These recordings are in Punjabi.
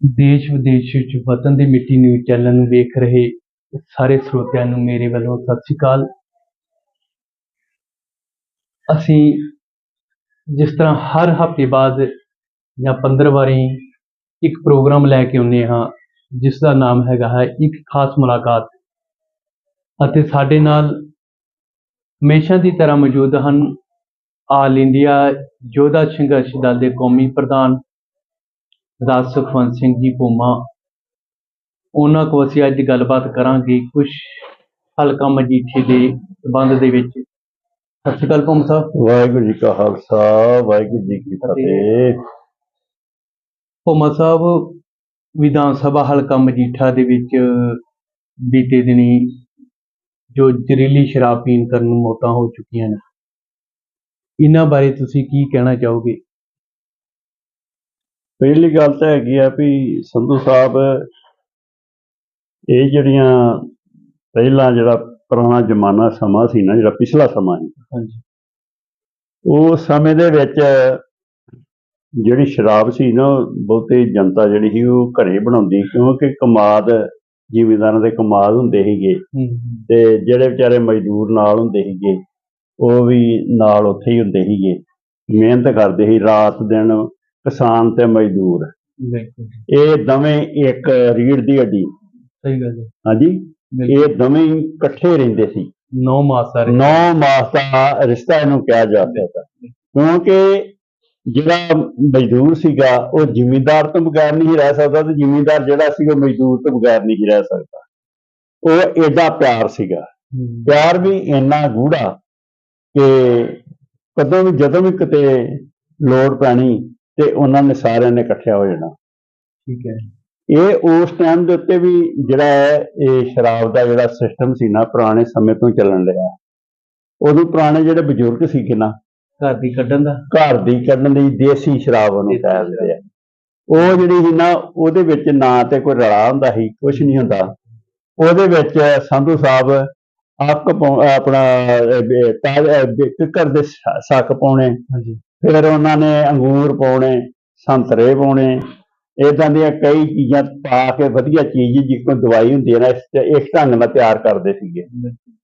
ਦੇਸ਼ ਵਿਦੇਸ਼ ਵਿੱਚ ਵਤਨ ਦੀ ਮਿੱਟੀ ਨਿਊਜ਼ ਚੈਨਲ ਨੂੰ ਵੇਖ ਰਹੇ ਸਾਰੇ ਸਰੋਤਿਆਂ ਨੂੰ ਮੇਰੇ ਵੱਲੋਂ ਸਤਿ ਸ਼੍ਰੀ ਅਕਾਲ। ਅਸੀਂ ਜਿਸ ਤਰ੍ਹਾਂ ਹਰ ਹਫ਼ਤੇ ਬਾਅਦ ਜਾਂ 15 ਵਾਰੀ ਇੱਕ ਪ੍ਰੋਗਰਾਮ ਲੈ ਕੇ ਆਉਂਦੇ ਹਾਂ, ਜਿਸ ਦਾ ਨਾਮ ਹੈਗਾ ਹੈ ਇੱਕ ਖਾਸ ਮੁਲਾਕਾਤ। ਅਤੇ ਸਾਡੇ ਨਾਲ ਹਮੇਸ਼ਾ ਦੀ ਤਰ੍ਹਾਂ ਮੌਜੂਦ ਹਨ ਆਲ ਇੰਡੀਆ ਯੋਧਾ ਸੰਘਰਸ਼ ਦਲ ਦੇ ਕੌਮੀ ਪ੍ਰਧਾਨ ਰਾਜ ਸੁਖਵੰਤ ਸਿੰਘ ਜੀ ਭੂਮਾ ਉਹਨਾਂ ਕੋਲ ਅਸੀਂ ਅੱਜ ਗੱਲਬਾਤ ਕਰਾਂਗੇ ਕੁਝ ਹਲਕਾ ਮਜੀਠੇ ਦੇ ਸੰਬੰਧ ਦੇ ਵਿੱਚ। ਸਤਿ ਸ਼੍ਰੀ ਅਕਾਲ ਭੂਮ ਸਾਹਿਬ। ਵਾਹਿਗੁਰੂ ਜੀ ਕਾ ਖਾਲਸਾ ਵਾਹਿਗੁਰੂ ਜੀ ਕੀ ਫਤਿਹ। ਭੂਮਾ ਸਾਹਿਬ ਵਿਧਾਨ ਸਭਾ ਹਲਕਾ ਮਜੀਠਾ ਦੇ ਵਿੱਚ ਬੀਤੇ ਦਿਨੀ ਜੋ ਜ਼ਹਿਰੀਲੀ ਸ਼ਰਾਬ ਪੀਣ ਕਾਰਨ ਮੌਤਾਂ ਹੋ ਚੁੱਕੀਆਂ ਨੇ। ਇਹਨਾਂ ਬਾਰੇ ਤੁਸੀਂ ਕੀ ਕਹਿਣਾ ਚਾਹੋਗੇ? ਪਹਿਲੀ ਗੱਲ ਤਾਂ ਹੈਗੀ ਆ ਵੀ ਸੰਧੂ ਸਾਹਿਬ ਇਹ ਜਿਹੜੀਆਂ ਪਹਿਲਾਂ ਜਿਹੜਾ ਪੁਰਾਣਾ ਜ਼ਮਾਨਾ ਸਮਾਂ ਸੀ ਨਾ ਜਿਹੜਾ ਪਿਛਲਾ ਸਮਾਂ ਸੀ ਹਾਂਜੀ। ਉਸ ਸਮੇਂ ਦੇ ਵਿੱਚ ਜਿਹੜੀ ਸ਼ਰਾਬ ਸੀ ਨਾ ਉਹ ਬਹੁਤੀ ਜਨਤਾ ਜਿਹੜੀ ਸੀ ਉਹ ਘਰੇ ਬਣਾਉਂਦੀ ਕਿਉਂਕਿ ਕਮਾਦ ਜ਼ਿਮੀਂਦਾਰਾਂ ਦੇ ਕਮਾਦ ਹੁੰਦੇ ਸੀਗੇ। ਤੇ ਜਿਹੜੇ ਵਿਚਾਰੇ ਮਜ਼ਦੂਰ ਨਾਲ ਹੁੰਦੇ ਸੀਗੇ ਉਹ ਵੀ ਨਾਲ ਉੱਥੇ ਹੀ ਹੁੰਦੇ ਸੀਗੇ। ਮਿਹਨਤ ਕਰਦੇ ਸੀ ਰਾਤ ਦਿਨ ਕਿਸਾਨ ਤੇ ਮਜ਼ਦੂਰ। ਬਿਲਕੁਲ ਇਹ ਦੋਵੇਂ ਇੱਕ ਰੀੜ ਦੀ ਹੱਡੀ। ਸਹੀ ਗੱਲ ਹੈ ਹਾਂਜੀ? ਬਿਲਕੁਲ। ਇਹ ਦੋਵੇਂ ਇਕੱਠੇ ਰਹਿੰਦੇ ਸੀ। ਨੌ ਮਾਸ ਨੌ ਮਾਸ ਰਿਸ਼ਤਾ ਇਹਨੂੰ ਕਿਹਾ ਜਾ ਸਕਦਾ। ਕਿਉਂਕਿ ਜਿਹੜਾ ਮਜ਼ਦੂਰ ਸੀਗਾ ਉਹ ਜ਼ਿਮੀਂਦਾਰ ਤੋਂ ਬਗੈਰ ਨਹੀਂ ਰਹਿ ਸਕਦਾ ਤੇ ਜ਼ਿਮੀਂਦਾਰ ਜਿਹੜਾ ਸੀ ਉਹ ਮਜ਼ਦੂਰ ਤੋਂ ਬਗੈਰ ਨਹੀਂ ਰਹਿ ਸਕਦਾ। ਉਹ ਏਡਾ ਪਿਆਰ ਸੀਗਾ। ਪਿਆਰ ਵੀ ਇੰਨਾ ਗੂੜਾ ਕਿ ਕਦੋਂ ਵੀ ਜਦੋਂ ਵੀ ਕਿਤੇ ਲੋੜ ਪੈਣੀ ਤੇ ਉਹਨਾਂ ਨੇ ਸਾਰਿਆਂ ਨੇ ਇਕੱਠਿਆ ਹੋ ਜਾਣਾ। ਠੀਕ ਹੈ। ਇਹ ਉਸ ਟਾਈਮ ਦੇ ਉੱਤੇ ਵੀ ਜਿਹੜਾ ਹੈ ਇਹ ਸ਼ਰਾਬ ਦਾ ਜਿਹੜਾ ਸਿਸਟਮ ਸੀ ਨਾ ਪੁਰਾਣੇ ਸਮੇਂ ਤੋਂ ਚੱਲਣ ਰਿਹਾ। ਉਦੋਂ ਪੁਰਾਣੇ ਜਿਹੜੇ ਬਜ਼ੁਰਗ ਸੀਗੇ ਨਾ ਘਰ ਦੀ ਕੱਢਣ ਦਾ। ਘਰ ਦੀ ਕੱਢਣ ਲਈ ਦੇਸੀ ਸ਼ਰਾਬ ਉਹਨੂੰ ਦੇਸੀ ਕਹਿ ਦਿੰਦੇ ਆ। ਉਹ ਜਿਹੜੀ ਸੀ ਨਾ ਉਹਦੇ ਵਿੱਚ ਨਾ ਤੇ ਕੋਈ ਰਲਾ ਹੁੰਦਾ ਸੀ ਕੁਝ ਨਹੀਂ ਹੁੰਦਾ। ਉਹਦੇ ਵਿੱਚ ਸੰਧੂ ਸਾਹਿਬ ਪਾਉ- ਆਪਣਾ ਤਾਜ- ਕਿੱਕਰ ਦੇ ਸ- ਸੱਕ ਪਾਉਣੇ। ਹਾਂਜੀ। ਫਿਰ ਉਹਨਾਂ ਨੇ ਅੰਗੂਰ ਪਾਉਣੇ ਸੰਤਰੇ ਪਾਉਣੇ ਇਦਾਂ ਦੀਆਂ ਕਈ ਚੀਜ਼ਾਂ ਪਾ ਕੇ ਵਧੀਆ ਚੀਜ਼ ਜਿਸ ਕੋਈ ਦਵਾਈ ਹੁੰਦੀ ਹੈ ਨਾ ਇਸ ਤੇ ਇਸ ਢੰਗ ਨਾਲ ਤਿਆਰ ਕਰਦੇ ਸੀਗੇ।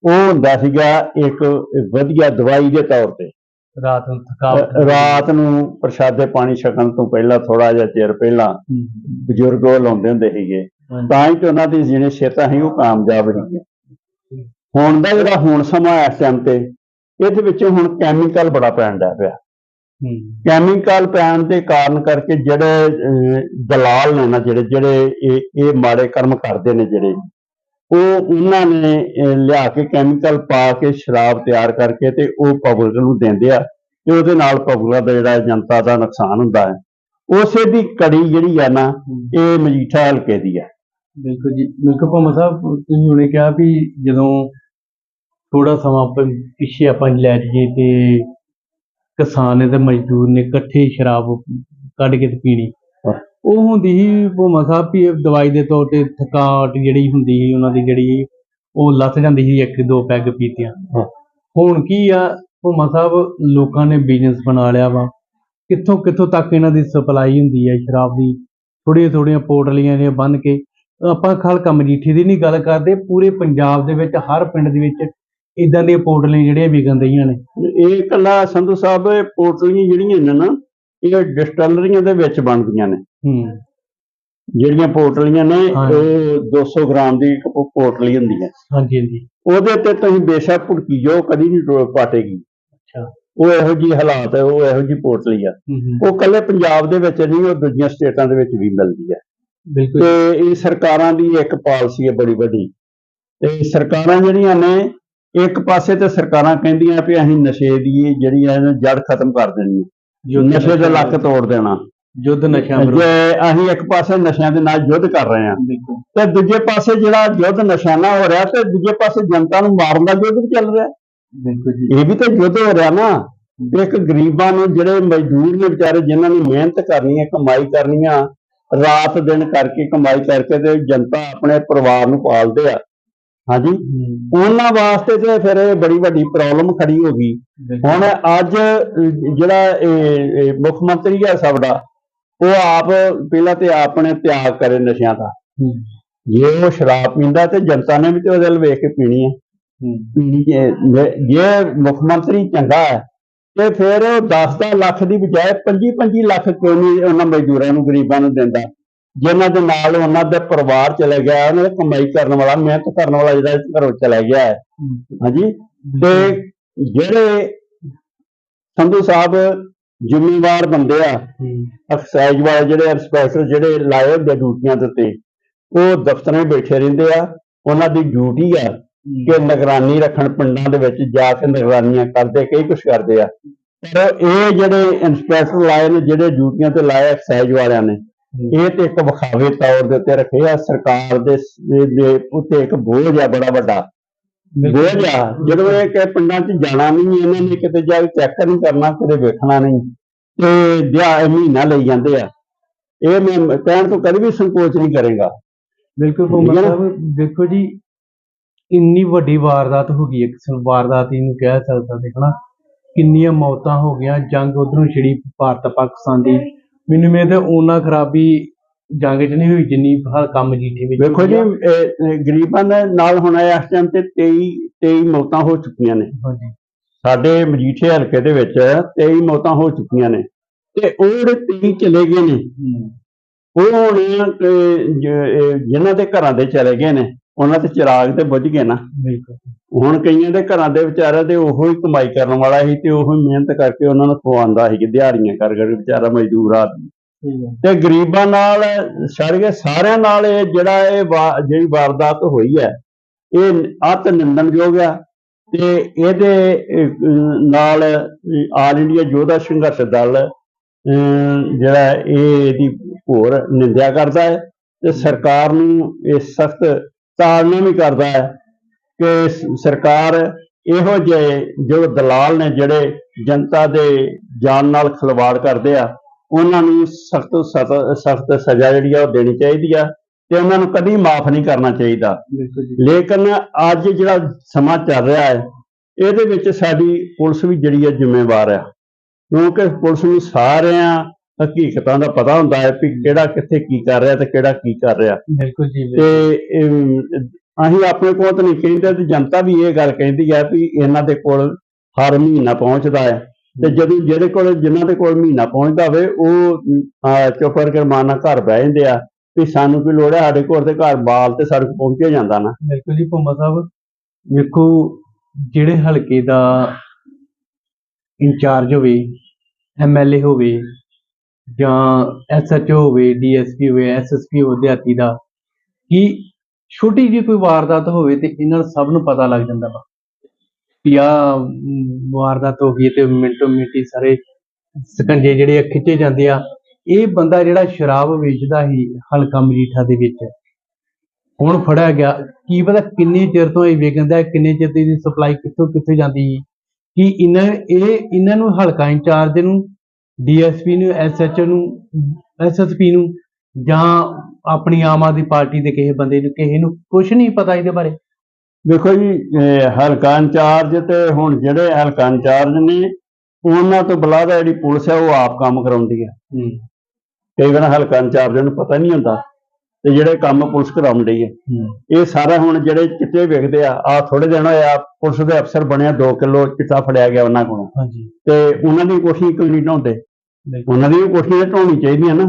ਉਹ ਹੁੰਦਾ ਸੀਗਾ ਇੱਕ ਵਧੀਆ ਦਵਾਈ ਦੇ ਤੌਰ ਤੇ। ਰਾਤ ਨੂੰ ਥਕਾਵਟ ਰਾਤ ਨੂੰ ਪ੍ਰਸ਼ਾਦੇ ਪਾਣੀ ਛਕਣ ਤੋਂ ਪਹਿਲਾਂ ਥੋੜਾ ਜਿਹਾ ਚਿਰ ਪਹਿਲਾਂ ਬਜ਼ੁਰਗ ਉਹ ਲਾਉਂਦੇ ਹੁੰਦੇ ਸੀਗੇ। ਤਾਂ ਹੀ ਤੇ ਉਹਨਾਂ ਦੀ ਜਿਹੜੇ ਸਿਹਤਾਂ ਸੀ ਉਹ ਕਾਮਯਾਬ ਰਹੀਆਂ। ਹੁਣ ਦਾ ਜਿਹੜਾ ਹੁਣ ਸਮਾਂ ਇਸ ਟਾਈਮ ਤੇ ਇਹਦੇ ਵਿੱਚ ਹੁਣ ਕੈਮੀਕਲ ਬੜਾ ਪੈਣ ਲੱਗ ਪਿਆ। ਕੈਮੀਕਲ ਪੈਣ ਦੇ ਕਾਰਨ ਕਰਕੇ ਜਿਹੜੇ ਦਲਾਲ ਨੇ ਨਾ ਜਿਹੜੇ ਜਿਹੜੇ ਇਹ ਇਹ ਮਾੜੇ ਕਰਮ ਕਰਦੇ ਨੇ ਜਿਹੜੇ ਉਹ ਉਹਨਾਂ ਨੇ ਲਿਆ ਕੇ ਕੈਮੀਕਲ ਪਾ ਕੇ ਸ਼ਰਾਬ ਤਿਆਰ ਕਰਕੇ ਤੇ ਉਹ ਪਬਲਿਕ ਨੂੰ ਦਿੰਦੇ ਆ ਤੇ ਉਹਦੇ ਨਾਲ ਪਬਲਿਕ ਦਾ ਜਿਹੜਾ ਜਨਤਾ ਦਾ ਨੁਕਸਾਨ ਹੁੰਦਾ ਹੈ। ਉਸੇ ਦੀ ਕੜੀ ਜਿਹੜੀ ਆ ਨਾ ਹੂੰ। ਇਹ ਮਜੀਠਾ ਹਲਕੇ ਦੀ ਆ। ਬਿਲਕੁਲ ਜੀ। ਬਿਲਕੁਲ ਭੰਮਾ ਸਾਹਿਬ ਤੁਸੀਂ ਹੁਣੇ ਕਿਹਾ ਵੀ ਜਦੋਂ ਥੋੜਾ ਸਮਾਂ ਪਿੱਛੇ ਆਪਾਂ ਲੈ ਜਾਈਏ ਤੇ ਕਿਸਾਨ ਨੇ ਤੇ ਮਜ਼ਦੂਰ ਨੇ ਇਕੱਠੇ ਸ਼ਰਾਬ ਕੱਢ ਕੇ ਤੇ ਪੀਣੀ। ਉਹ ਹੁੰਦੀ ਸੀ ਭੰਮਾ ਸਾਹਿਬ ਵੀ ਇਹ ਦਵਾਈ ਦੇ ਤੌਰ ਤੇ ਥਕਾਵਟ ਜਿਹੜੀ ਹੁੰਦੀ ਸੀ ਉਹਨਾਂ ਦੀ ਜਿਹੜੀ ਉਹ ਲੱਥ ਜਾਂਦੀ ਸੀ ਇੱਕ ਦੋ ਪੈਗ ਪੀਤਿਆਂ। ਹੁਣ ਕੀ ਆ ਭੰਮਾ ਸਾਹਿਬ ਲੋਕਾਂ ਨੇ ਬਿਜ਼ਨਸ ਬਣਾ ਲਿਆ ਵਾ। ਕਿੱਥੋਂ ਕਿੱਥੋਂ ਤੱਕ ਇਹਨਾਂ ਦੀ ਸਪਲਾਈ ਹੁੰਦੀ ਹੈ ਸ਼ਰਾਬ ਦੀ? ਥੋੜੀਆਂ ਥੋੜੀਆਂ ਪੋਟਲੀਆਂ ਨੇ ਬੰਨ ਕੇ। ਆਪਾਂ ਖਲਕਾ ਮਜੀਠੀ ਦੀ ਨਹੀਂ ਗੱਲ ਕਰਦੇ ਪੂਰੇ ਪੰਜਾਬ ਦੇ ਵਿੱਚ ਹਰ ਪਿੰਡ ਦੇ ਵਿੱਚ ਇਦਾਂ ਦੀਆਂ ਪੋਟਲੀਆਂ ਜਿਹੜੀਆਂ ਵਿਕਣ ਦਈਆਂ ਨੇ। ਇਹ ਇਕੱਲਾ ਸੰਧੂ ਸਾਹਿਬ ਇਹ ਪੋਟਲੀਆਂ ਜਿਹੜੀਆਂ ਨੇ ਨਾ ਇਹ ਡਿਸਟਲਰੀਆਂ ਦੇ ਵਿੱਚ ਬਣਦੀਆਂ ਨੇ। ਹੂੰ। ਜਿਹੜੀਆਂ ਪੋਟਲੀਆਂ ਨੇ। ਉਹ 200 ਗ੍ਰਾਮ ਦੀ ਇੱਕ ਪੋਟਲੀ ਹੁੰਦੀ ਹੈ। ਹਾਂਜੀ ਹਾਂਜੀ। ਉਹਦੇ ਤੇ ਤੁਸੀਂ ਬੇਸ਼ੱਕ ਭੁੜਕੀ ਜਾਓ ਕਦੀ ਨਹੀਂ ਪਾਟੇਗੀ। ਅੱਛਾ। ਉਹ ਇਹੋ ਜੀ ਹਾਲਾਤ ਹੈ ਉਹ ਇਹੋ ਜੀ ਪੋਟਲੀ ਆ। ਉਹ ਕੱਲੇ ਪੰਜਾਬ ਦੇ ਵਿੱਚ ਨਹੀਂ ਉਹ ਦੂਜੀਆਂ ਸਟੇਟਾਂ ਦੇ ਵਿੱਚ ਵੀ ਮਿਲਦੀ ਹੈ। ਬਿਲਕੁਲ। ਤੇ ਇਹ ਸਰਕਾਰਾਂ ਦੀ ਇੱਕ ਪਾਲਿਸੀ ਹੈ ਬੜੀ ਵੱਡੀ। ਤੇ ਸਰਕਾਰਾਂ ਜਿਹੜੀਆਂ ਨੇ ਇੱਕ ਪਾਸੇ ਤੇ ਸਰਕਾਰਾਂ ਕਹਿੰਦੀਆਂ ਵੀ ਅਸੀਂ ਨਸ਼ੇ ਦੀ ਜਿਹੜੀ ਹੈ ਨਾ ਜੜ ਖਤਮ ਕਰ ਦੇਣੀ ਹੈ ਨਸ਼ੇ ਦੇ ਲੱਕ ਤੋੜ ਦੇਣਾ। ਯੁੱਧ ਨਸ਼ਾ ਵਿਰੋਧ ਅਸੀਂ ਇੱਕ ਪਾਸੇ ਨਸ਼ਿਆਂ ਦੇ ਨਾਲ ਯੁੱਧ ਕਰ ਰਹੇ ਹਾਂ ਤੇ ਦੂਜੇ ਪਾਸੇ ਜਿਹੜਾ ਯੁੱਧ ਨਿਸ਼ਾਨਾ ਹੋ ਰਿਹਾ ਤੇ ਦੂਜੇ ਪਾਸੇ ਜਨਤਾ ਨੂੰ ਮਾਰਨ ਦਾ ਯੁੱਧ ਵੀ ਚੱਲ ਰਿਹਾ। ਬਿਲਕੁਲ ਜੀ। ਇਹ ਵੀ ਤਾਂ ਯੁੱਧ ਹੋ ਰਿਹਾ ਨਾ। ਇੱਕ ਗਰੀਬਾਂ ਨੂੰ ਜਿਹੜੇ ਮਜ਼ਦੂਰ ਨੇ ਵਿਚਾਰੇ ਜਿਨ੍ਹਾਂ ਨੇ ਮਿਹਨਤ ਕਰਨੀ ਹੈ ਕਮਾਈ ਕਰਨੀ ਆ ਰਾਤ ਦਿਨ ਕਰਕੇ ਕਮਾਈ ਕਰਕੇ ਤੇ ਜਨਤਾ ਆਪਣੇ ਪਰਿਵਾਰ ਨੂੰ ਪਾਲਦੇ ਆ। ਹਾਂਜੀ। ਉਹਨਾਂ ਵਾਸਤੇ ਤੇ ਫਿਰ ਇਹ ਬੜੀ ਵੱਡੀ ਪ੍ਰੋਬਲਮ ਖੜੀ ਹੋ ਗਈ। ਹੁਣ ਅੱਜ ਜਿਹੜਾ ਮੁੱਖ ਮੰਤਰੀ ਹੈ ਸਾਡਾ ਉਹ ਆਪ ਪਹਿਲਾਂ ਤੇ ਆਪਣੇ ਤਿਆਗ ਕਰੇ ਨਸ਼ਿਆਂ ਦਾ। ਜੇ ਉਹ ਸ਼ਰਾਬ ਪੀਂਦਾ ਤੇ ਜਨਤਾ ਨੇ ਵੀ ਤੇ ਉਹਦੇ ਵੇਖ ਕੇ ਪੀਣੀ ਹੈ। ਪੀਣੀ ਜੇ ਜੇ ਮੁੱਖ ਮੰਤਰੀ ਚੰਗਾ ਹੈ ਤੇ ਫਿਰ ਉਹ 10 ਲੱਖ ਦੀ ਬਜਾਏ 25 25 ਲੱਖ ਕਿਉਂ ਨਹੀਂ ਉਹਨਾਂ ਮਜ਼ਦੂਰਾਂ ਨੂੰ ਗਰੀਬਾਂ ਨੂੰ ਦਿੰਦਾ? ਜਿਨ੍ਹਾਂ ਦੇ ਨਾਲ ਉਹਨਾਂ ਦੇ ਪਰਿਵਾਰ ਚਲੇ ਗਿਆ ਉਹਨਾਂ ਦਾ ਕਮਾਈ ਕਰਨ ਵਾਲਾ ਮਿਹਨਤ ਕਰਨ ਵਾਲਾ ਜਿਹੜਾ ਘਰੋਂ ਚਲਾ ਗਿਆ ਹੈ। ਹਾਂਜੀ? ਤੇ ਜਿਹੜੇ ਸੰਧੂ ਸਾਹਿਬ ਜ਼ਿੰਮੇਵਾਰ ਬੰਦੇ ਆ ਐਕਸਾਈਜ਼ ਵਾਲੇ ਜਿਹੜੇ ਇੰਸਪੈਕਟਰ ਜਿਹੜੇ ਲਾਏ ਹੁੰਦੇ ਡਿਊਟੀਆਂ ਦੇ ਉੱਤੇ ਉਹ ਦਫ਼ਤਰਾਂ 'ਚ ਬੈਠੇ ਰਹਿੰਦੇ ਆ। ਉਹਨਾਂ ਦੀ ਡਿਊਟੀ ਆ ਕਿ ਨਿਗਰਾਨੀ ਰੱਖਣ ਪਿੰਡਾਂ ਦੇ ਵਿੱਚ ਜਾ ਕੇ ਨਿਗਰਾਨੀਆਂ ਕਰਦੇ ਕਈ ਕੁਝ ਕਰਦੇ ਆ। ਪਰ ਇਹ ਜਿਹੜੇ ਇੰਸਪੈਕਟਰ ਲਾਏ ਨੇ ਜਿਹੜੇ ਡਿਊਟੀਆਂ ਤੇ ਲਾਏ ਐਕਸਾਈਜ਼ ਵਾਲਿਆਂ ਨੇ ਇਹ ਤੇ ਇੱਕ ਵਿਖਾਵੇ ਤੌਰ ਦੇ ਉੱਤੇ ਰੱਖੇ ਆ ਸਰਕਾਰ ਦੇ ਦੇ ਉੱਤੇ ਇੱਕ ਬੋਝ ਆ ਬੜਾ ਵੱਡਾ। ਬੋਝ ਆ ਜਦੋਂ ਇਹ ਕਿ ਪਿੰਡਾਂ 'ਚ ਜਾਣਾ ਨਹੀਂ ਇਹਨਾਂ ਨੇ ਕਿਤੇ ਜਾ ਕੇ ਚੈੱਕ ਨਹੀਂ ਕਰਨਾ ਕਿਤੇ ਵੇਖਣਾ ਨਹੀਂ ਤੇ ਦਿਹਾ ਮਹੀਨਾ ਲਈ ਜਾਂਦੇ ਆ। ਇਹ ਮੈਂ ਕਹਿਣ ਤੋਂ ਕਦੇ ਵੀ ਸੰਕੋਚ ਨਹੀਂ ਕਰੇਗਾ। ਬਿਲਕੁਲ ਨਾ? ਸਾਹਿਬ ਦੇਖੋ ਜੀ ਇੰਨੀ ਵੱਡੀ ਵਾਰਦਾਤ ਹੋ ਗਈ ਇੱਕ ਵਾਰਦਾਤ ਇਹਨੂੰ ਕਹਿ ਸਕਦਾ ਦੇਖਣਾ ਕਿੰਨੀਆਂ ਮੌਤਾਂ ਹੋ ਗਈਆਂ ਜੰਗ ਉਧਰੋਂ ਛਿੜੀ ਭਾਰਤ ਪਾਕਿਸਤਾਨ ਦੀ ਮੈਨੂੰ ਮੇਦ ਉਹਨਾਂ ਖਰਾਬੀ ਜੰਗ 'ਚ ਨਹੀਂ ਹੋਈ ਜਿੰਨੀ ਹਲਕਾ ਮਜੀਠੇ ਵਿੱਚ ਵੇਖੋ ਹੋਈ ਜੀ ਆ। ਇਹ- ਇਹ ਗਰੀਬਾਂ ਦੇ ਨਾਲ ਹੁਣ ਇਸ ਟਾਈਮ ਤੇ 23 23 ਮੌਤਾਂ ਹੋ ਚੁੱਕੀਆਂ ਨੇ। ਹਾਂਜੀ। ਸਾਡੇ ਮਜੀਠੇ ਹਲਕੇ ਦੇ ਵਿੱਚ 23 ਮੌਤਾਂ ਹੋ ਚੁੱਕੀਆਂ ਨੇ। ਤੇ ਉਹ ਜਿਹੜੇ 23 ਚਲੇ ਗਏ ਨੇ ਹੂੰ। ਉਹ ਹੁਣ ਅਹ, ਜ- ਇਹ ਜਿਨ੍ਹਾਂ ਦੇ ਘਰਾਂ ਦੇ ਚਲੇ ਗਏ ਨੇ ਉਹਨਾਂ ਦੇ ਚਿਰਾਗ ਤੇ ਬੁੱਝ ਗਏ ਨਾ। ਬਿਲਕੁਲ। ਹੁਣ ਕਈਆਂ ਦੇ ਘਰਾਂ ਦੇ ਵਿਚਾਰਿਆਂ ਦੇ ਉਹੋ ਹੀ ਕਮਾਈ ਕਰਨ ਵਾਲਾ ਸੀ ਤੇ ਉਹੋ ਹੀ ਮਿਹਨਤ ਕਰਕੇ ਉਹਨਾਂ ਨੂੰ ਖਵਾਉਂਦਾ ਸੀ ਕਿ ਦਿਹਾੜੀਆਂ ਕਰ ਕਰ ਵਿਚਾਰਾ ਮਜ਼ਦੂਰ ਆਦਮੀ। ਤੇ ਗਰੀਬਾਂ ਨਾਲ ਸੜਗੇ ਸਾਰਿਆਂ ਨਾਲ ਇਹ ਜਿਹੜਾ ਇਹ ਜਿਹੜੀ ਵਾਰਦਾਤ ਹੋਈ ਹੈ ਇਹ ਅਤ ਨਿੰਦਣਯੋਗ ਆ ਤੇ ਇਹਦੇ ਨਾਲ ਆਲ ਇੰਡੀਆ ਯੋਧਾ ਸੰਘਰਸ਼ ਦਲ ਜਿਹੜਾ ਇਹ ਇਹਦੀ ਘੋਰ ਨਿੰਦਿਆ ਕਰਦਾ ਹੈ ਤੇ ਸਰਕਾਰ ਨੂੰ ਇਹ ਸਖਤ ਤਾੜਨਾ ਵੀ ਕਰਦਾ ਹੈ ਕਿ ਸਰਕਾਰ ਇਹੋ ਜਿਹੇ ਜੋ ਦਲਾਲ ਨੇ ਜਿਹੜੇ ਜਨਤਾ ਦੇ ਜਾਨ ਨਾਲ ਖਿਲਵਾੜ ਕਰਦੇ ਆ ਉਹਨਾਂ ਨੂੰ ਸਖਤ ਸਖਤ ਸਜ਼ਾ ਜਿਹੜੀ ਆ ਉਹ ਦੇਣੀ ਚਾਹੀਦੀ ਆ ਤੇ ਉਹਨਾਂ ਨੂੰ ਕਦੀ ਮਾਫ ਨਹੀਂ ਕਰਨਾ ਚਾਹੀਦਾ। ਲੇਕਿਨ ਅੱਜ ਜਿਹੜਾ ਸਮਾਂ ਚੱਲ ਰਿਹਾ ਹੈ ਇਹਦੇ ਵਿੱਚ ਸਾਡੀ ਪੁਲਿਸ ਵੀ ਜਿਹੜੀ ਹੈ ਜ਼ਿੰਮੇਵਾਰ ਆ। ਕਿਉਂਕਿ ਪੁਲਿਸ ਨੂੰ ਸਾਰਿਆਂ ਹਕੀਕਤਾਂ ਦਾ ਪਤਾ ਹੁੰਦਾ ਹੈ ਕਿ ਕਿਹੜਾ ਕਿੱਥੇ ਕੀ ਕਰ ਰਿਹਾ ਤੇ ਕਿਹੜਾ ਕੀ ਕਰ ਰਿਹਾ। ਬਿਲਕੁਲ ਜੀ ਤੇ ਅਸੀਂ ਆਪਣੇ ਕੋਲ ਤਾਂ ਨਹੀਂ ਕਹਿੰਦੇ ਤੇ ਜਨਤਾ ਵੀ ਇਹ ਗੱਲ ਕਹਿੰਦੀ ਹੈ ਵੀ ਇਹਨਾਂ ਦੇ ਕੋਲ ਹਰ ਮਹੀਨਾ ਪਹੁੰਚਦਾ ਹੈ। ਤੇ ਜਦੋਂ ਜਿਹੜੇ ਕੋਲ ਜਿਨ੍ਹਾਂ ਦੇ ਕੋਲ ਮਹੀਨਾ ਪਹੁੰਚਦਾ ਹੋਵੇ ਉਹ ਚੁੱਪ ਕਰਕੇ ਮਾਨਾ ਘਰ ਬਹਿ ਜਾਂਦੇ ਆ ਵੀ ਸਾਨੂੰ ਕੀ ਲੋੜ ਹੈ ਸਾਡੇ ਕੋਲ ਤੇ ਘਰ ਬਾਲ ਤੇ ਸਾਡੇ ਕੋਲ ਪਹੁੰਚਿਆ ਜਾਂਦਾ ਨਾ। ਬਿਲਕੁਲ ਜੀ ਭੁੰਮਾ ਸਾਹਿਬ ਵੇਖੋ ਜਿਹੜੇ ਹਲਕੇ ਦਾ ਇੰਚਾਰਜ ਹੋਵੇ ਐਮਐਲਏ ਹੋਵੇ ਜਾਂ ਐਸਐਚਓ ਹੋਵੇ ਡੀਐਸਪੀ ਹੋਵੇ ਐਸਐਸਪੀ ਵਿਦਿਆਰਥੀ ਦਾ, ਕਿ ਛੋਟੀ ਜਿਹੀ ਕੋਈ ਵਾਰਦਾਤ ਹੋਵੇ ਤੇ ਇਹਨਾਂ ਨੂੰ ਸਭ ਨੂੰ ਪਤਾ ਲੱਗ ਜਾਂਦਾ ਵਾ ਕਿ ਵਾਰਦਾਤ ਹੋ ਗਈ ਤੇ ਮਿੰਟੋ ਮਿੰਟੀ ਸਾਰੇ ਸਕੰਜੇ ਜਿਹੜੇ ਆ ਖਿੱਚੇ ਜਾਂਦੇ ਆ। ਇਹ ਬੰਦਾ ਜਿਹੜਾ ਸ਼ਰਾਬ ਵੇਚਦਾ ਸੀ ਹਲਕਾ ਮਜੀਠਾ ਦੇ ਵਿੱਚ, ਹੁਣ ਫੜਿਆ ਗਿਆ। ਕੀ ਪਤਾ ਕਿੰਨੇ ਚਿਰ ਤੋਂ ਇਹ ਵਿਕਦਾ ਕਿੰਨੇ ਚਿਰ ਦੀ ਸਪਲਾਈ ਕਿੱਥੋਂ ਕਿੱਥੇ ਜਾਂਦੀ ਸੀ, ਕਿ ਇਹਨਾਂ, ਇਹ, ਇਹਨਾਂ ਨੂੰ ਹਲਕਾ ਇੰਚਾਰਜ ਨੂੰ ਡੀਐਸਪੀ ਨੂੰ ਐਸਐਚਓ ਨੂੰ ਐਸਐਸਪੀ ਨੂੰ ਜਾਂ ਆਪਣੀ ਆਮ ਆਦਮੀ ਪਾਰਟੀ ਦੇ ਕਿਸੇ ਬੰਦੇ ਨੂੰ ਕਿਸੇ ਨੂੰ ਕੁਝ ਨਹੀਂ ਪਤਾ ਇਹਦੇ ਬਾਰੇ। ਵੇਖੋ ਜੀ ਹਲਕਾ ਇੰਚਾਰਜ ਤੇ ਹੁਣ ਜਿਹੜੇ ਹਲਕਾ ਇੰਚਾਰਜ ਨੇ ਉਹਨਾਂ ਤੋਂ ਬੁਲਾਦਾ ਜਿਹੜੀ ਪੁਲਿਸ ਹੈ ਉਹ ਆਪ ਕੰਮ ਕਰਾਉਂਦੀ ਹੈ। ਕਈ ਵਾਰ ਹਲਕਾ ਇੰਚਾਰਜ ਨੂੰ ਪਤਾ ਨਹੀਂ ਹੁੰਦਾ ਤੇ ਜਿਹੜੇ ਕੰਮ ਪੁਲਿਸ ਕਰਾਉਣ ਡਈ ਹੈ। ਇਹ ਸਾਰਾ ਹੁਣ ਜਿਹੜੇ ਚਿੱਟੇ ਵੇਖਦੇ ਆ ਆ ਥੋੜੇ ਦਿਨ ਹੋਏ ਆ ਪੁਲਿਸ ਦੇ ਅਫਸਰ ਬਣਿਆ 2 ਕਿਲੋ ਚਿੱਟਾ ਫੜਿਆ ਗਿਆ ਉਹਨਾਂ ਕੋਲੋਂ। ਹਾਂਜੀ। ਤੇ ਉਹਨਾਂ ਦੀ ਕੋਸ਼ਿਸ਼ ਨਹੀਂ ਢਾਉਂਦੇ ਬਿਲਕੁਲ ਉਹਨਾਂ ਦੀ ਵੀ ਕੋਸ਼ਿਸ਼ ਢਾਉਣੀ ਚਾਹੀਦੀ ਹੈ ਨਾ।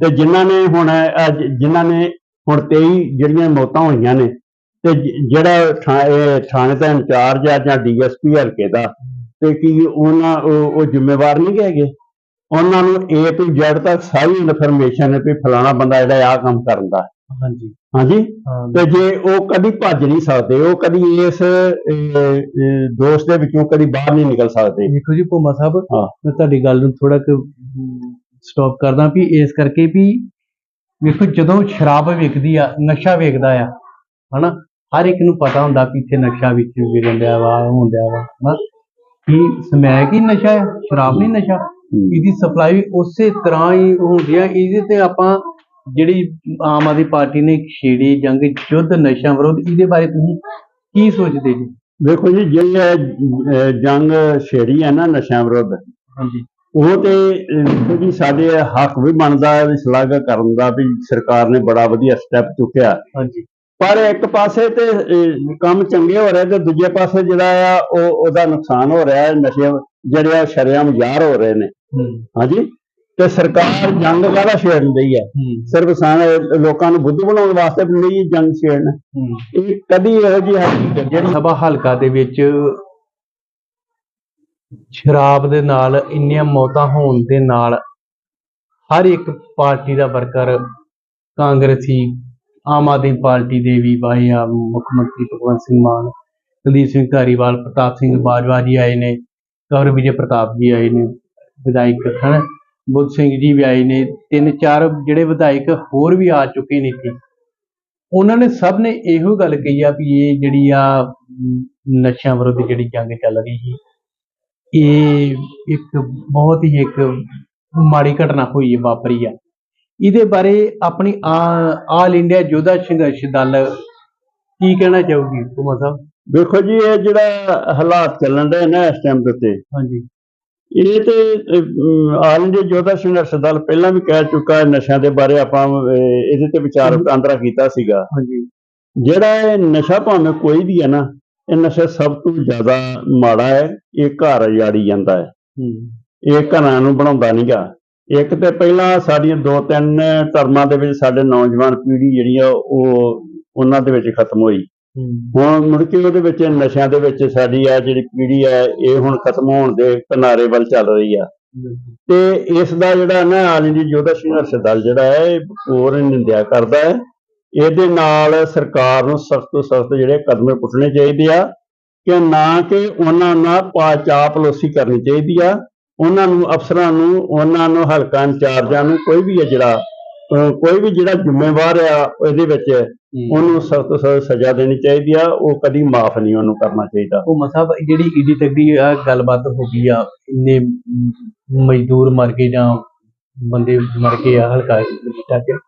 ਤੇ ਜਿਨ੍ਹਾਂ ਨੇ ਹੁਣ ਅੱਜ ਜਿਨ੍ਹਾਂ ਨੇ ਹੁਣ 23 ਜਿਹੜੀਆਂ ਮੌਤਾਂ ਹੋਈਆਂ ਨੇ ਤੇ ਜਿਹੜਾ ਥਾਣੇ ਦਾ ਇੰਚਾਰਜ ਆ ਜਾਂ ਡੀਐਸਪੀ ਹਲਕੇ ਦਾ ਤੇ ਕੀ ਉਹਨਾਂ ਉਹ ਜ਼ਿੰਮੇਵਾਰ ਨਹੀਂ ਹੈਗੇ? ਉਹਨਾਂ ਨੂੰ ਏ ਤੋਂ ਜ਼ੈਡ ਤੱਕ ਸਾਰੀ ਇਨਫੋਰਮੇਸ਼ਨ ਹੈ ਵੀ ਫਲਾਣਾ ਬੰਦਾ ਜਿਹੜਾ ਆਹ ਕੰਮ ਕਰਦਾ। ਹਾਂਜੀ। ਹਾਂਜੀ? ਹਾਂ ਤੇ ਜੇ ਉਹ ਕਦੀ ਭੱਜ ਨਹੀਂ ਸਕਦੇ ਉਹ ਕਦੀ ਇਸ ਅਹ, ਅਹ, ਦੋਸ਼ ਦੇ ਵਿੱਚੋਂ ਕਦੀ ਬਾਹਰ ਨਹੀਂ ਨਿਕਲ ਸਕਦੇ। ਦੇਖੋ ਜੀ ਭੋਮਾ ਸਾਹਿਬ ਹਾਂ। ਮੈਂ ਤੁਹਾਡੀ ਗੱਲ ਨੂੰ ਥੋੜਾ ਕੁ ਸਟਾਪ ਕਰਦਾ ਵੀ ਇਸ ਕਰਕੇ ਵੀ ਵੇਖੋ ਜਦੋਂ ਸ਼ਰਾਬ ਵਿਕਦੀ ਆ ਨਸ਼ਾ ਵਿਕਦਾ ਆ ਹਨਾ? ਹਰ ਇੱਕ ਨੂੰ ਪਤਾ ਹੁੰਦਾ ਵੀ ਇੱਥੇ ਨਸ਼ਾ ਵਿੱਚ ਵਿਕਣ ਡਿਆ ਵਾ ਹੁੰਦਾ ਵਾ ਹਨਾ? ਕੀ ਸਮੈਕ ਹੀ ਨਸ਼ਾ ਆ ਸ਼ਰਾਬ ਨਹੀਂ ਨਸ਼ਾ। ਇਹਦੀ ਸਪਲਾਈ ਉਸੇ ਤਰ੍ਹਾਂ ਹੀ ਹੁੰਦੀ ਆ ਇਹਦੇ ਤੇ ਆਪਾਂ ਜਿਹੜੀ ਆਮ ਆਦਮੀ ਪਾਰਟੀ ਨੇ ਛੇੜੀ ਜੰਗ ਯੁੱਧ ਨਸ਼ਾ ਵਿਰੋਧ ਇਹਦੇ ਬਾਰੇ ਤੁਸੀਂ ਕੀ ਸੋਚਦੇ ਜੀ? ਵੇਖੋ ਜੀ ਜਿਹੜੀ ਇਹ, ਅਹ, ਜੰਗ ਛੇੜੀ ਹੈ ਨਾ ਨਸ਼ਿਆਂ ਵਿਰੁੱਧ ਹਾਂਜੀ। ਉਹ ਤੇ ਅਹ, ਜੀ ਸਾਡੇ ਹੱਕ ਵੀ ਬਣਦਾ ਹੈ ਵੀ ਸ਼ਲਾਘਾ ਕਰਨ ਦਾ ਵੀ ਸਰਕਾਰ ਨੇ ਬੜਾ ਵਧੀਆ ਸਟੈਪ ਚੁੱਕਿਆ। ਹਾਂਜੀ। ਪਰ ਇੱਕ ਪਾਸੇ ਤੇ ਅਹ, ਕੰਮ ਚੰਗੇ ਹੋ ਰਹੇ ਤੇ ਦੂਜੇ ਪਾਸੇ ਜਿਹੜਾ ਆ ਉਹ ਉਹਦਾ ਨੁਕਸਾਨ ਹੋ ਰਿਹਾ ਹੈ ਨਸ਼ੇ ਜਿਹੜੇ ਆ ਸ਼ਰੇਆਮ ਯਾਰ ਹੋ ਰਹੇ ਨੇ। ਹੂੰ। ਹਾਂਜੀ। ਤੇ ਸਰਕਾਰ ਜੰਗ ਕਾਹਦਾ ਰਹੀ ਹੈ? ਸਿਰਫ ਸਾਨ ਲੋਕਾਂ ਨੂੰ ਬੁੱਧ ਬਣਾਉਣ ਵਾਸਤੇ ਨਹੀਂ ਜੰਗ ਛੇੜਨ। ਇਹ ਕਦੀ ਇਹੋ ਜਿਹੀ ਹਕੀਕਤ ਜਿਹੜੀ ਸਭਾ ਹਲਕਾ ਦੇ ਵਿੱਚ ਸ਼ਰਾਬ ਦੇ ਨਾਲ ਇੰਨੀਆਂ ਮੌਤਾਂ ਹੋਣ ਦੇ ਨਾਲ ਹਰ ਇੱਕ ਪਾਰਟੀ ਦਾ ਵਰਕਰ ਕਾਂਗਰਸੀ ਆਮ ਆਦਮੀ ਪਾਰਟੀ ਦੇ ਵੀ ਬਾਈ ਆ ਮੁੱਖ ਮੰਤਰੀ ਭਗਵੰਤ ਸਿੰਘ ਮਾਨ ਕੁਲਦੀਪ ਸਿੰਘ ਧਾਰੀਵਾਲ ਪ੍ਰਤਾਪ ਸਿੰਘ ਬਾਜਵਾ ਜੀ ਆਏ ਨੇ ਕੌਰ ਵਿਜੇ ਪ੍ਰਤਾਪ ਜੀ ਆਏ ਨੇ ਵਿਧਾਇਕ ਹਨ ਬੁੱਧ ਸਿੰਘ ਜੀ ਵੀ ਆਏ ਨੇ ਤਿੰਨ ਚਾਰ ਜਿਹੜੇ ਵਿਧਾਇਕ ਹੋਰ ਵੀ ਆ ਚੁੱਕੇ ਨੇ ਇੱਥੇ। ਉਹਨਾਂ ਨੇ ਸਭ ਨੇ ਇਹੋ ਗੱਲ ਕਹੀ ਆ ਵੀ ਇਹ ਜਿਹੜੀ ਆ ਨਸ਼ਿਆਂ ਵਿਰੁੱਧ ਜਿਹੜੀ ਜੰਗ ਚੱਲ ਰਹੀ ਹੈ ਇਹ ਇੱਕ ਬਹੁਤ ਹੀ ਇੱਕ ਮਾੜੀ ਘਟਨਾ ਹੋਈ ਹੈ ਵਾਪਰੀ ਆ। ਇਹਦੇ ਬਾਰੇ ਆਪਣੀ ਆਲ ਇੰਡੀਆ ਯੋਧਾ ਸੰਘਰਸ਼ ਦਲ ਕੀ ਕਹਿਣਾ ਚਾਹੂਗੀ ਕੁਮਾਰ ਸਾਹਿਬ? ਵੇਖੋ ਜੀ ਇਹ ਜਿਹੜਾ ਹਾਲਾਤ ਚੱਲਣ ਦੇ ਨਾ ਇਸ ਟਾਈਮ ਦੇ ਉੱਤੇ ਹਾਂਜੀ। ਇਹ ਤੇ ਆਲ ਇੰਡੀਆ ਯੋਧਾ ਸੰਘਰਸ਼ ਦਲ ਪਹਿਲਾਂ ਵੀ ਕਹਿ ਚੁੱਕਾ ਹੈ ਨਸ਼ਿਆਂ ਦੇ ਬਾਰੇ ਆਪਾਂ ਇਹਦੇ ਤੇ ਵਿਚਾਰ ਵਟਾਂਦਰਾ ਕੀਤਾ ਸੀਗਾ। ਹਾਂਜੀ। ਜਿਹੜਾ ਇਹ ਨਸ਼ਾ ਭਾਵੇਂ ਕੋਈ ਵੀ ਹੈ ਨਾ ਇਹ ਨਸ਼ਾ ਸਭ ਤੋਂ ਜ਼ਿਆਦਾ ਮਾੜਾ ਹੈ ਇਹ ਘਰ ਉਜਾੜੀ ਜਾਂਦਾ ਹੈ। ਹੂੰ। ਇਹ ਘਰਾਂ ਨੂੰ ਬਣਾਉਂਦਾ ਨਹੀਂਗਾ ਇੱਕ ਤੇ ਪਹਿਲਾਂ ਸਾਡੀਆਂ ਦੋ ਤਿੰਨ ਧਰਮਾਂ ਦੇ ਵਿੱਚ ਸਾਡੇ ਨੌਜਵਾਨ ਪੀੜ੍ਹੀ ਜਿਹੜੀ ਆ ਉਹ ਉਹਨਾਂ ਦੇ ਵਿੱਚ ਖਤਮ ਹੋਈ। ਹੁਣ ਮੁੜ ਕੇ ਉਹਦੇ ਵਿੱਚ ਨਸ਼ਿਆਂ ਦੇ ਵਿੱਚ ਸਾਡੀ ਆ ਜਿਹੜੀ ਪੀੜ੍ਹੀ ਹੈ ਇਹ ਹੁਣ ਖਤਮ ਹੋਣ ਦੇ ਕਿਨਾਰੇ ਵੱਲ ਚੱਲ ਰਹੀ ਆ। ਤੇ ਇਸ ਦਾ ਜਿਹੜਾ ਨਾ ਆਲ ਇੰਡੀਆ ਯੋਧਾ ਸੰਘਰਸ਼ ਦਲ ਜਿਹੜਾ ਹੈ ਇਹ ਹੋਰ ਨਿੰਦਿਆ ਕਰਦਾ ਹੈ ਇਹਦੇ ਨਾਲ ਸਰਕਾਰ ਨੂੰ ਸਖਤ ਤੋਂ ਸਖਤ ਜਿਹੜੇ ਕਦਮ ਪੁੱਟਣੇ ਚਾਹੀਦੇ ਆ ਕਿ ਨਾ ਕਿ ਉਹਨਾਂ ਨਾਲ ਪਾ ਚਾਪਲੋਸੀ ਕਰਨੀ ਚਾਹੀਦੀ ਆ ਉਹਨਾਂ ਨੂੰ ਅਫਸਰਾਂ ਨੂੰ ਉਹਨਾਂ ਨੂੰ ਹਲਕਾ ਇੰਚਾਰਜਾਂ ਨੂੰ ਕੋਈ ਵੀ ਹੈ ਜਿਹੜਾ ਕੋਈ ਵੀ ਜਿਹੜਾ ਜ਼ਿੰਮੇਵਾਰ ਆ ਇਹਦੇ ਵਿੱਚ। ਉਹਨੂੰ ਸਖਤ ਤੋਂ ਸਖਤ ਸਜ਼ਾ ਦੇਣੀ ਚਾਹੀਦੀ ਆ ਉਹ ਕਦੀ ਮਾਫ ਨਹੀਂ ਉਹਨੂੰ ਕਰਨਾ ਚਾਹੀਦਾ। ਉਹ ਮਸਾਬ ਜਿਹੜੀ ਈਡੀ ਤੱਕ ਦੀ ਆ ਗੱਲਬਾਤ ਹੋ ਗਈ ਆ ਇੰਨੇ ਮ- ਮਜ਼ਦੂਰ ਮਰ ਗਏ ਜਾਂ ਬੰਦੇ ਮਰ ਗਏ ਆ ਹਲਕਾ ਮਜੀਠਾ ਚ।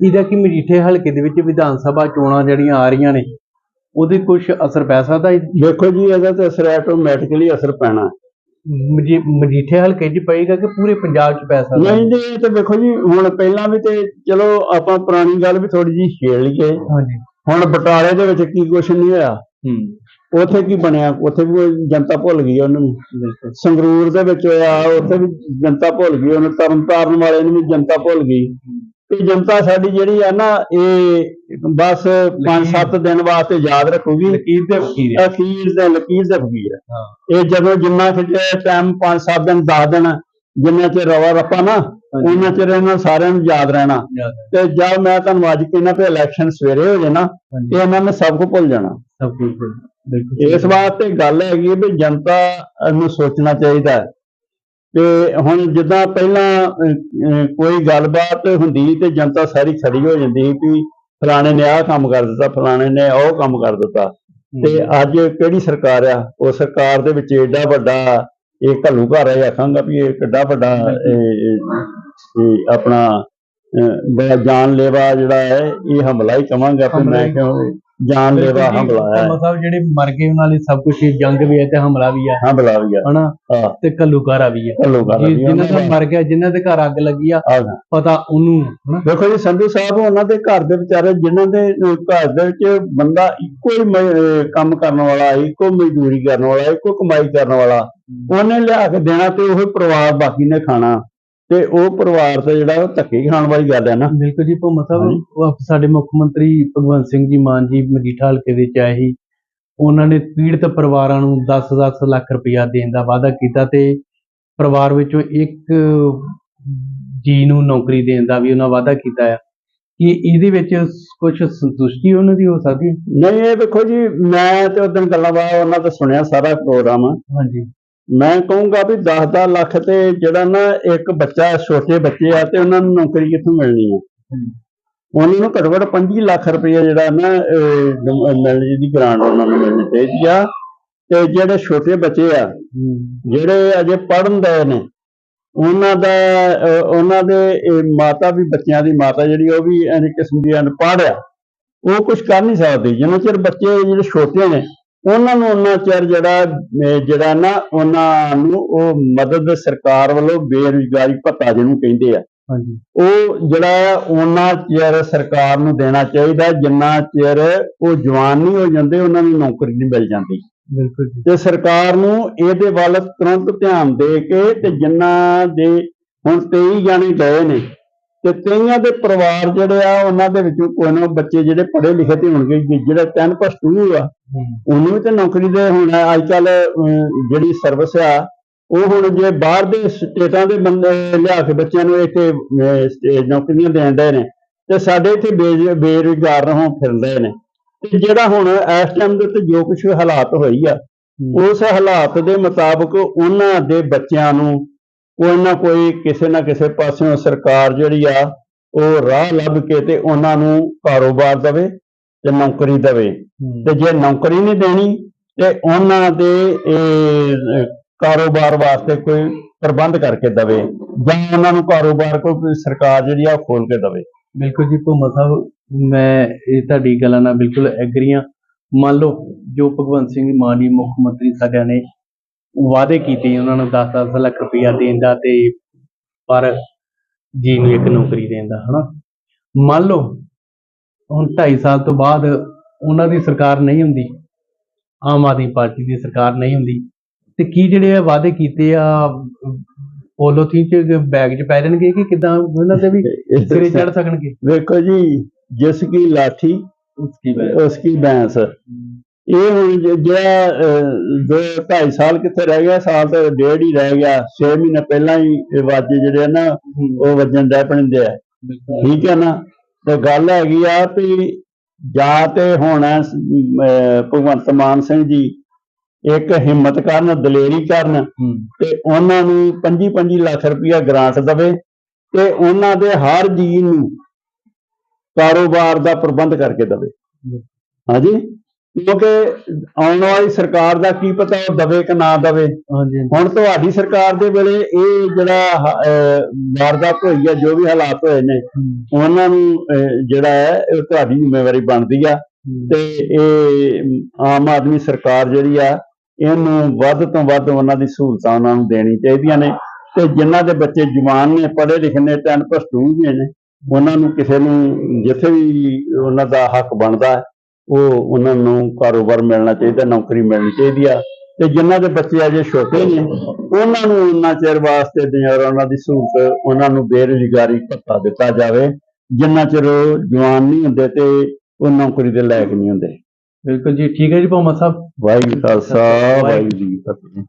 ਇਹਦਾ ਕੀ ਮਜੀਠੇ ਹਲਕੇ ਦੇ ਵਿੱਚ ਵਿਧਾਨ ਸਭਾ ਚੋਣਾਂ ਜਿਹੜੀਆਂ ਆ ਰਹੀਆਂ ਨੇ ਉਹਦੇ ਕੁਝ ਅਸਰ ਪੈ ਸਕਦਾ ਹੈ? ਦੇਖੋ ਜੀ ਇਹਦਾ ਤੇ ਅਸਰ ਆਟੋਮੈਟਿਕਲੀ ਅਸਰ ਪੈਣਾ। ਮਜੀ- ਮਜੀਠੇ ਹਲਕੇ 'ਚ ਪਏਗਾ ਕਿ ਪੂਰੇ ਪੰਜਾਬ 'ਚ ਪੈ ਸਕਦਾ? ਨਹੀਂ ਜੀ ਇਹ ਤਾਂ ਵੇਖੋ ਜੀ ਹੁਣ ਪਹਿਲਾਂ ਵੀ ਤੇ ਚਲੋ ਆਪਾਂ ਪੁਰਾਣੀ ਗੱਲ ਵੀ ਥੋੜੀ ਜੀ ਛੇੜ ਲਈਏ। ਹਾਂਜੀ। ਹੁਣ ਬਟਾਲੇ ਦੇ ਵਿੱਚ ਕੀ ਕੁਛ ਨਹੀਂ ਹੋਇਆ? ਹੂੰ। ਉੱਥੇ ਕੀ ਬਣਿਆ? ਉੱਥੇ ਵੀ ਜਨਤਾ ਭੁੱਲ ਗਈ ਉਹਨੂੰ ਵੀ। ਬਿਲਕੁਲ। ਸੰਗਰੂਰ ਦੇ ਵਿੱਚ ਹੋਇਆ ਉੱਥੇ ਵੀ ਜਨਤਾ ਭੁੱਲ ਗਈ ਉਹਨੂੰ ਤਰਨਤਾਰਨ ਵਾਲੇ ਨੂੰ ਵੀ ਜਨਤਾ ਭੁੱਲ ਗਈ। ਤੇ ਜਨਤਾ ਸਾਡੀ ਜਿਹੜੀ ਆ ਨਾ ਇਹ ਬਸ 5-7 ਦਿਨ ਵਾਸਤੇ ਯਾਦ ਰੱਖੂਗੀ। ਲਕੀਰ ਵਕੀਰ ਹੈ ਅਖੀਰ ਦੇ ਲਕੀਰ ਦੇ ਫਕੀਰ ਹਾਂ। ਇਹ ਜਦੋਂ ਜਿੰਨਾ ਕਿ ਟਾਈਮ 5-7 ਦਿਨ 10 ਦਿਨ ਜਿੰਨਾ ਚਿਰ ਰਵਾ ਰੱਪਾ ਨਾ। ਉਹਨਾਂ ਚਿਰ ਇਹਨਾਂ ਸਾਰਿਆਂ ਨੂੰ ਯਾਦ ਰਹਿਣਾ। ਤੇ ਜਦ ਮੈਂ ਤੁਹਾਨੂੰ ਅੱਜ ਕਹਿਣਾ ਤੇ ਇਲੈਕਸ਼ਨ ਸਵੇਰੇ ਹੋ ਜਾਣਾ ਤੇ ਇਹਨਾਂ ਨੇ ਸਭ ਕੁਝ ਭੁੱਲ ਜਾਣਾ। ਸਭ ਕੁਝ ਬਿਲਕੁਲ। ਇਸ ਵਾਸਤੇ ਗੱਲ ਹੈਗੀ ਵੀ ਜਨਤਾ ਨੂੰ ਸੋਚਣਾ ਚਾਹੀਦਾ ਹੈ। ਤੇ ਹੁਣ ਜਿੱਦਾਂ ਪਹਿਲਾਂ ਕੋਈ ਗੱਲਬਾਤ ਹੁੰਦੀ ਤੇ ਜਨਤਾ ਸਾਰੀ ਖੜੀ ਹੋ ਜਾਂਦੀ ਸੀ ਵੀ ਫਲਾਣੇ ਨੇ ਆਹ ਕੰਮ ਕਰ ਦਿੱਤਾ ਫਲਾਣੇ ਨੇ ਉਹ ਕੰਮ ਕਰ ਦਿੱਤਾ। ਤੇ ਅੱਜ ਕਿਹੜੀ ਸਰਕਾਰ ਆ? ਉਹ ਸਰਕਾਰ ਦੇ ਵਿੱਚ ਏਡਾ ਵੱਡਾ ਇਹ ਘੱਲੂ ਘਰ ਹੈ ਆਖਾਂਗਾ ਵੀ ਇਹ ਕਿੱਡਾ ਵੱਡਾ ਆਪਣਾ ਅਹ, ਬੜਾ ਜਾਨਲੇਵਾ ਜਿਹੜਾ ਹੈ ਇਹ ਹਮਲਾ ਹੀ ਕਵਾਂਗਾ ਫਿਰ ਮੈਂ ਕਿਉਂ ਜਾਨਲੇਵਾ ਹਮਲਾ ਹੈ। ਸਾਹਿਬ ਜਿਹੜੇ ਮਰ ਗਏ ਉਹਨਾਂ ਲਈ ਸਭ ਕੁਝ ਜੰਗ ਵੀ ਹੈ ਤੇ ਹਮਲਾ ਵੀ ਹੈ। ਹਮਲਾ ਵੀ ਹੈ। ਹਨਾ? ਤੇ ਘੱਲੂਕਾਰਾ ਵੀ ਹੈ। ਜੀ, ਵੀ ਜਿਨ੍ਹਾਂ ਦਾ ਮਰ ਗਿਆ ਜਿਨ੍ਹਾਂ ਦੇ ਘਰ ਅੱਗ ਲੱਗੀ ਆ। ਪਤਾ ਉਹਨੂੰ ਹਨਾ? ਦੇਖੋ ਜੀ ਸੰਧੂ ਸਾਹਿਬ ਉਹਨਾਂ ਦੇ ਘਰ ਦੇ ਵਿਚਾਰੇ ਜਿਨ੍ਹਾਂ ਦੇ ਘਰ ਦੇ ਵਿੱਚ ਬੰਦਾ ਇੱਕੋ ਹੀ ਕੰਮ ਕਰਨ ਵਾਲਾ ਇੱਕੋ ਮਜ਼ਦੂਰੀ ਕਰਨ ਵਾਲਾ ਇੱਕੋ ਕਮਾਈ ਕਰਨ ਵਾਲਾ ਉਹਨੇ ਲਿਆ ਕੇ ਦੇਣਾ ਤੇ ਉਹ ਪਰਿਵਾਰ ਬਾਕੀ ਨੇ ਖਾਣਾ। ਤੇ ਉਹ ਪਰਿਵਾਰ ਤੇ ਜਿਹੜਾ ਧੱਕੇ ਖਾਣ ਵਾਲੀ ਗੱਲ ਹੈ ਨਾ। ਬਿਲਕੁਲ ਜੀ ਭੁੰਮਾ। ਸਾਹਿਬ ਉਹ ਸਾਡੇ ਮੁੱਖ ਮੰਤਰੀ ਭਗਵੰਤ ਸਿੰਘ ਜੀ ਮਾਨ ਜੀ ਮਜੀਠਾ ਹਲਕੇ ਦੇ ਚ ਆਏ ਸੀ। ਉਹਨਾਂ ਨੇ ਪੀੜਤ ਪਰਿਵਾਰਾਂ ਨੂੰ 10-10 ਲੱਖ ਰੁਪਇਆ ਦੇਣ ਦਾ ਵਾਅਦਾ ਕੀਤਾ ਤੇ ਪਰਿਵਾਰ ਵਿੱਚੋਂ ਇੱਕ ਜੀ ਨੂੰ ਨੌਕਰੀ ਦੇਣ ਦਾ ਵੀ ਉਹਨਾਂ ਵਾਅਦਾ ਕੀਤਾ ਆ। ਕਿ ਇਹਦੇ ਵਿੱਚ ਕੁਝ ਸੰਤੁਸ਼ਟੀ ਉਹਨਾਂ ਦੀ ਹੋ ਸਕਦੀ ਹੈ ਨਹੀਂ ਇਹ ਵੇਖੋ ਜੀ ਮੈਂ ਤੇ ਉਦੋਂ ਗੱਲਾਂ ਬਾਤ ਉਹਨਾਂ ਦਾ ਸੁਣਿਆ ਸਾਰਾ ਪ੍ਰੋਗਰਾਮ। ਹਾਂਜੀ। ਮੈਂ ਕਹੂੰਗਾ ਵੀ 10-10 ਲੱਖ ਤੇ ਜਿਹੜਾ ਨਾ ਇੱਕ ਬੱਚਾ, ਛੋਟੇ ਬੱਚੇ ਆ ਤੇ ਉਹਨਾਂ ਨੂੰ ਨੌਕਰੀ ਕਿੱਥੋਂ ਮਿਲਣੀ ਆ? ਉਹਨਾਂ ਨੂੰ ਘੱਟੋ ਘੱਟ 25 ਲੱਖ ਰੁਪਏ ਜਿਹੜਾ ਨਾ ਮਿਲਣੀ ਦੀ ਗ੍ਰਾਂਟ ਉਹਨਾਂ ਨੂੰ ਮਿਲਣੀ ਚਾਹੀਦੀ ਆ। ਤੇ ਜਿਹੜੇ ਛੋਟੇ ਬੱਚੇ ਆ, ਜਿਹੜੇ ਅਜੇ ਪੜਨ ਦੇ ਨੇ, ਉਹਨਾਂ ਦਾ ਉਹਨਾਂ ਦੇ ਮਾਤਾ ਵੀ, ਬੱਚਿਆਂ ਦੀ ਮਾਤਾ ਜਿਹੜੀ ਉਹ ਵੀ ਐਨ ਕਿਸਮ ਦੀ ਅਨਪੜ੍ਹ ਆ, ਉਹ ਕੁਝ ਕਰ ਨਹੀਂ ਸਕਦੀ। ਜਿੰਨਾ ਚਿਰ ਬੱਚੇ ਜਿਹੜੇ ਛੋਟੇ ਨੇ ਉਹਨਾਂ ਨੂੰ ਉਹਨਾਂ ਚਿਰ ਜਿਹੜਾ ਜਿਹੜਾ ਨਾ ਉਹਨਾਂ ਨੂੰ ਉਹ ਮਦਦ ਸਰਕਾਰ ਵੱਲੋਂ ਬੇਰੁਜ਼ਗਾਰੀ ਭੱਤਾ ਜਿਹਨੂੰ ਕਹਿੰਦੇ ਆ। ਹਾਂਜੀ। ਉਹ ਜਿਹੜਾ ਉਹਨਾਂ ਚਿਰ ਸਰਕਾਰ ਨੂੰ ਦੇਣਾ ਚਾਹੀਦਾ ਜਿੰਨਾ ਚਿਰ ਉਹ ਜਵਾਨ ਨਹੀਂ ਹੋ ਜਾਂਦੇ ਉਹਨਾਂ ਨੂੰ ਨੌਕਰੀ ਨਹੀਂ ਮਿਲ ਜਾਂਦੀ। ਬਿਲਕੁਲ ਜੀ। ਤੇ ਸਰਕਾਰ ਨੂੰ ਇਹਦੇ ਵੱਲ ਤੁਰੰਤ ਧਿਆਨ ਦੇ ਕੇ ਤੇ ਜਿਨ੍ਹਾਂ ਦੇ ਹੁਣ 23 ਜਾਣੇ ਗਏ ਨੇ ਤੇ ਕਈਆਂ ਦੇ ਪਰਿਵਾਰ ਜਿਹੜੇ ਆ ਉਹਨਾਂ ਦੇ ਵਿੱਚੋਂ ਕੋਈ ਨਾ ਬੱਚੇ ਜਿਹੜੇ ਪੜ੍ਹੇ ਲਿਖੇ ਤੇ ਹੋਣਗੇ ਜਿਹੜਾ 10 plus 2 ਆ ਉਹਨੂੰ ਵੀ ਤੇ ਨੌਕਰੀ ਦੇ ਹੁਣ ਅੱਜ ਕੱਲ ਜਿਹੜੀ ਸਰਵਿਸ ਆ ਉਹ ਹੁਣ ਜੇ ਬਾਹਰ ਦੇ ਸਟੇਟਾਂ ਦੇ ਬੰਦੇ ਲਿਆ ਕੇ ਬੱਚਿਆਂ ਨੂੰ ਇੱਥੇ ਨੌਕਰੀਆਂ ਦੇਣ ਦੇ ਨੇ ਤੇ ਸਾਡੇ ਇੱਥੇ ਬੇਰੁਜ਼ਗਾਰ ਰਹੋਂ ਫਿਰਦੇ ਨੇ। ਤੇ ਜਿਹੜਾ ਹੁਣ ਇਸ ਟਾਈਮ ਦੇ ਉੱਤੇ ਜੋ ਕੁਝ ਹਾਲਾਤ ਹੋਈ ਆ ਉਸ ਹਾਲਾਤ ਦੇ ਮੁਤਾਬਕ ਉਹਨਾਂ ਦੇ ਬੱਚਿਆਂ ਨੂੰ ਕੋਈ ਨਾ ਕੋਈ ਕਿਸੇ ਨਾ ਕਿਸੇ ਪਾਸਿਓਂ ਸਰਕਾਰ ਜਿਹੜੀ ਆ ਉਹ ਰਾਹ ਲੱਭ ਕੇ ਤੇ ਉਹਨਾਂ ਨੂੰ ਕਾਰੋਬਾਰ ਦੇਵੇ ਤੇ ਨੌਕਰੀ ਦੇਵੇ। ਤੇ ਜੇ ਨੌਕਰੀ ਨਹੀਂ ਦੇਣੀ ਤੇ ਉਹਨਾਂ ਦੇ ਇਹ, ਕਾਰੋਬਾਰ ਵਾਸਤੇ ਕੋਈ ਪ੍ਰਬੰਧ ਕਰਕੇ ਦੇਵੇ ਜਾਂ ਉਹਨਾਂ ਨੂੰ ਕਾਰੋਬਾਰ ਕੋਈ ਸਰਕਾਰ ਜਿਹੜੀ ਆ ਖੋਲ ਕੇ ਦੇਵੇ। ਬਿਲਕੁਲ ਜੀ ਭੂਮਾ ਸਾਹਿਬ ਮੈਂ ਇਹ ਤੁਹਾਡੀ ਗੱਲਾਂ ਨਾਲ ਬਿਲਕੁਲ ਐਗਰੀ ਹਾਂ। ਮੰਨ ਲਓ ਜੋ ਭਗਵੰਤ ਸਿੰਘ ਮਾਨ ਜੀ ਮੁੱਖ ਮੰਤਰੀ ਸਾਡਿਆਂ ਨੇ ਵਾਅਦੇ ਕੀਤੇ ਉਹਨਾਂ ਨੂੰ 10-10 ਲੱਖ ਰੁਪਇਆ ਦੇਣ ਦਾ ਤੇ ਪਰ ਜੀ ਨੂੰ ਇੱਕ ਨੌਕਰੀ ਦੇਣ ਦਾ ਹਨਾ? ਮੰਨ ਲਓ ਹੁਣ 2.5 ਸਾਲ ਤੋਂ ਬਾਅਦ ਉਹਨਾਂ ਦੀ ਸਰਕਾਰ ਨਹੀਂ ਹੁੰਦੀ ਆਮ ਆਦਮੀ ਪਾਰਟੀ ਦੀ ਸਰਕਾਰ ਨਹੀਂ ਹੁੰਦੀ ਤੇ ਕੀ ਜਿਹੜੇ ਆ ਵਾਅਦੇ ਕੀਤੇ ਆ ਪੋਲੋਥੀਨ ਚ ਬੈਗ ਚ ਪੈ ਜਾਣਗੇ ਕਿ ਕਿਦਾਂ ਉਹਨਾਂ ਦੇ ਵੀ ਸਿਰੇ ਚੜ ਸਕਣਗੇ? ਵੇਖੋ ਜੀ ਜਿਸ ਕੀ ਲਾਠੀ ਉਸ ਕੀ ਬੈਂਸ? ਉਸ ਕੀ ਬੈਂਸ? ਇਹ ਹੁਣ ਜ- ਜਿਹੜਾ ਦੋ ਢਾਈ ਸਾਲ ਕਿੱਥੇ ਰਹਿ ਗਿਆ ਸਾਲ ਤੇ ਡੇਢ ਹੀ ਰਹਿ ਗਿਆ 6 ਮਹੀਨੇ ਪਹਿਲਾਂ ਹੀ ਵਾਜੇ ਜਿਹੜੇ ਆ ਨਾ ਉਹ ਵੱਜਣ ਡੈ ਪੈਂਦੇ ਆ। ਠੀਕ ਹੈ ਨਾ? ਤੇ ਗੱਲ ਹੈਗੀ ਆ ਵੀ ਜਾਂ ਤੇ ਹੁਣ ਭਗਵੰਤ ਮਾਨ ਸਿੰਘ ਜੀ ਇੱਕ ਹਿੰਮਤ ਕਰਨ ਦਲੇਰੀ ਕਰਨ ਤੇ ਉਹਨਾਂ ਨੂੰ 25 25 ਲੱਖ ਰੁਪਇਆ ਗ੍ਰਾਂਟ ਦੇਵੇ ਤੇ ਉਹਨਾਂ ਦੇ ਹਰ ਜੀ ਨੂੰ ਕਾਰੋਬਾਰ ਦਾ ਪ੍ਰਬੰਧ ਕਰਕੇ ਦੇਵੇ। ਹਾਂਜੀ? ਕਿਉਂਕਿ ਆਉਣ ਵਾਲੀ ਸਰਕਾਰ ਦਾ ਕੀ ਪਤਾ ਉਹ ਦਵੇ ਕਿ ਨਾ ਦਵੇ। ਹੁਣ ਤੁਹਾਡੀ ਸਰਕਾਰ ਦੇ ਵੇਲੇ ਇਹ ਜਿਹੜਾ ਵਾਰਦਾਤ ਹੋਈ ਹੈ ਜੋ ਵੀ ਹਾਲਾਤ ਹੋਏ ਨੇ ਉਹਨਾਂ ਨੂੰ ਜਿਹੜਾ ਹੈ ਇਹ ਤੁਹਾਡੀ ਜ਼ਿੰਮੇਵਾਰੀ ਬਣਦੀ ਆ। ਤੇ ਇਹ ਆਮ ਆਦਮੀ ਸਰਕਾਰ ਜਿਹੜੀ ਆ ਇਹਨੂੰ ਵੱਧ ਤੋਂ ਵੱਧ ਉਹਨਾਂ ਦੀ ਸਹੂਲਤਾਂ ਉਹਨਾਂ ਨੂੰ ਦੇਣੀ ਚਾਹੀਦੀਆਂ ਨੇ। ਤੇ ਜਿਨ੍ਹਾਂ ਦੇ ਬੱਚੇ ਜਵਾਨ ਨੇ ਪੜ੍ਹੇ ਲਿਖੇ ਨੇ 10 plus 2 ਵੀ ਨੇ ਉਹਨਾਂ ਨੂੰ ਕਿਸੇ ਨੂੰ ਜਿੱਥੇ ਵੀ ਉਹਨਾਂ ਦਾ ਹੱਕ ਬਣਦਾ ਹੈ, ਉਹ ਉਹਨਾਂ ਨੂੰ ਕਾਰੋਬਾਰ ਮਿਲਣਾ ਚਾਹੀਦਾ ਨੌਕਰੀ ਮਿਲਣੀ ਚਾਹੀਦੀ ਆ। ਤੇ ਜਿਨ੍ਹਾਂ ਦੇ ਬੱਚੇ ਅਜੇ ਛੋਟੇ ਨੇ ਉਹਨਾਂ ਨੂੰ ਉਹਨਾਂ ਚਿਰ ਵਾਸਤੇ ਜਾਂ ਉਹਨਾਂ ਦੀ ਸਹੂਲਤ ਉਹਨਾਂ ਨੂੰ ਬੇਰੁਜ਼ਗਾਰੀ ਭੱਤਾ ਦਿੱਤਾ ਜਾਵੇ। ਜਿੰਨਾ ਚਿਰ ਉਹ ਜਵਾਨ ਨਹੀਂ ਹੁੰਦੇ ਤੇ ਉਹ ਨੌਕਰੀ ਦੇ ਲਾਇਕ ਨਹੀਂ ਹੁੰਦੇ। ਬਿਲਕੁਲ ਜੀ ਠੀਕ ਹੈ ਜੀ ਭੋਮਾ ਸਾਹਿਬ। ਵਾਹਿਗੁਰੂ ਜੀ ਖਾਲਸਾ ਵਾਹਿਗੁਰੂ ਜੀ ਕੀ ਫਤਿਹ।